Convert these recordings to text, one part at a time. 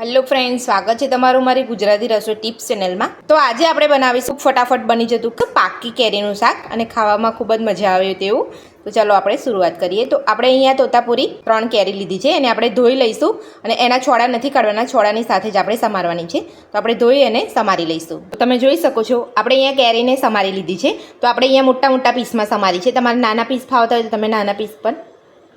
Hello friend સ્વાગત છે તમારું મારી ગુજરાતી રસોઈ ટિપ્સ ચેનલમાં તો આજે આપણે બનાવીશું ફટાફટ બની જતું કે પાકી કેરીનું શાક અને ખાવામાં ખૂબ જ મજા આવે તેવું. તો ચાલો આપણે શરૂઆત કરીએ. તો આપણે અહીંયા તોતાપુરી ત્રણ કેરી લીધી છે, એને આપણે ધોઈ લઈશું અને એના છોડા નથી કાઢવાના, છોડાની સાથે જ આપણે સમારવાની છે. તો આપણે ધોઈ અને સમારી લઈશું. તો તમે જોઈ શકો છો, આપણે અહીંયા કેરીને સમારી લીધી છે. તો આપણે અહીંયા મોટા મોટા પીસમાં સમારી છે. તમારે નાના પીસ ફાવતા હોય તો તમે નાના પીસ પણ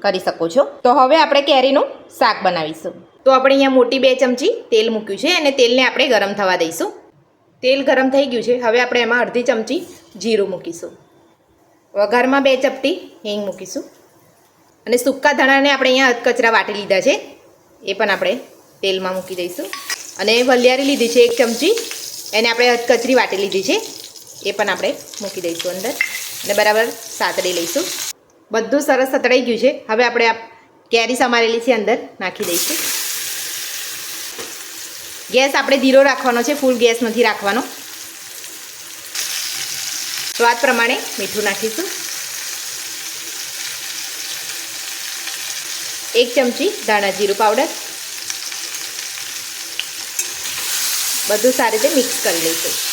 કરી શકો છો. તો હવે આપણે કેરીનું શાક બનાવીશું. તો આપણે અહીંયા મોટી બે ચમચી તેલ મૂક્યું છે અને તેલને આપણે ગરમ થવા દઈશું. તેલ ગરમ થઈ ગયું છે. હવે આપણે એમાં અડધી ચમચી જીરું મૂકીશું. વઘારમાં બે ચપટી હિંગ મૂકીશું. અને સૂકા ધાણાને આપણે અહીંયા અધકચરા વાટી લીધા છે. એ પણ આપણે તેલમાં મૂકી દઈશું. અને વલિયારી લીધી છે એક ચમચી. એને આપણે અધકચરી વાટી લીધી છે. એ પણ આપણે મૂકી દઈશું અંદર. અને બરાબર સાતડી લઈશું. બધું સરસ સતળાઈ ગયું છે. હવે આપણે આ કેરી સમારેલી છે અંદર, નાખી દઈશું. ગેસ આપણે ધીરો રાખવાનો છે, ફૂલ ગેસ નથી રાખવાનો. સ્વાદ પ્રમાણે મીઠું નાખીશું. એક ચમચી ધાણા જીરું પાવડર બધું સારી રીતે મિક્સ કરી લઈશું.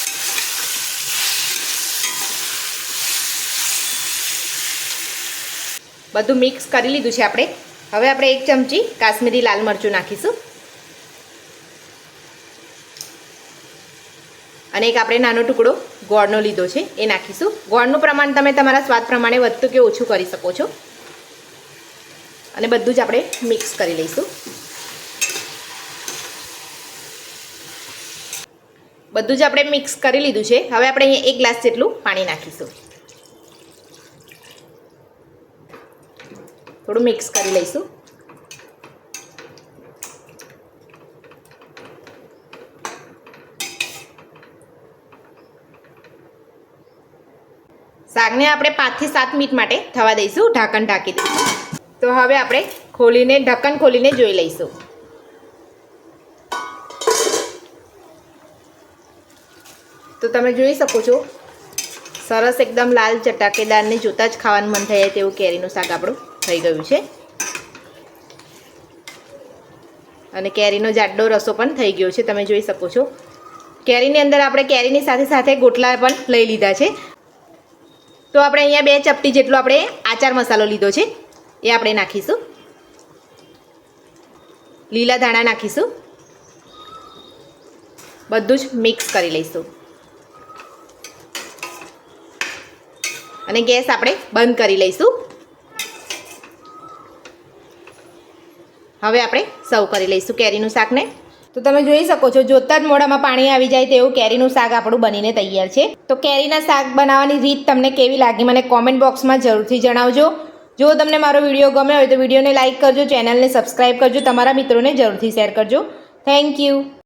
બધું મિક્સ કરી લીધું છે આપણે. હવે આપણે એક ચમચી કાશ્મીરી લાલ મરચું નાખીશું. અને એક આપણે નાનો ટુકડો ગોળનો લીધો છે, એ નાખીશું. ગોળનું પ્રમાણ તમે તમારા સ્વાદ પ્રમાણે વધતું કે ઓછું કરી શકો છો. અને બધું જ આપણે મિક્સ કરી લઈશું. બધું જ આપણે મિક્સ કરી લીધું છે. હવે આપણે અહીંયા એક ગ્લાસ જેટલું પાણી નાખીશું. થોડું મિક્સ કરી લઈશું. શાકને આપણે પાંચથી સાત મિનિટ માટે થવા દઈશું, ઢાંકણ ઢાંકી દઈશું. તો હવે આપણે ખોલીને, ઢક્કન ખોલીને જોઈ લઈશું. તો તમે જોઈ શકો છો, સરસ એકદમ લાલ ચટાકેદારને જોતાં જ ખાવાનું મન થાય તેવું કેરીનું શાક આપણું. થઈ ગયું છે. અને કેરીનો જાડો રસો પણ થઈ ગયો છે, તમે જોઈ શકો છો. કેરીની અંદર આપણે કેરીની સાથે સાથે ગોટલા પણ લઈ લીધા છે. તો આપણે અહીંયા બે ચપટી જેટલો આપણે આચાર મસાલો લીધો છે. એ આપણે નાખીશું. લીલા ધાણા નાખીશું. બધું જ મિક્સ કરી લઈશું. અને ગેસ આપણે બંધ કરી લઈશું. હવે આપણે સર્વ કરી લઈશું કેરીનું શાકને તો તમે જોઈ શકો છો, જોતા જ મોઢામાં પાણી આવી જાય તેવું કેરીનું શાક આપણું બનીને તૈયાર છે. તો કેરીના શાક બનાવવાની રીત તમને કેવી લાગી મને કોમેન્ટ બોક્સમાં જરૂરથી જણાવજો. જો તમને મારો વીડિયો ગમે હોય તો વિડીયોને લાઇક કરજો, ચેનલને સબસ્ક્રાઈબ કરજો, તમારા મિત્રોને જરૂરથી શેર કરજો. Thank you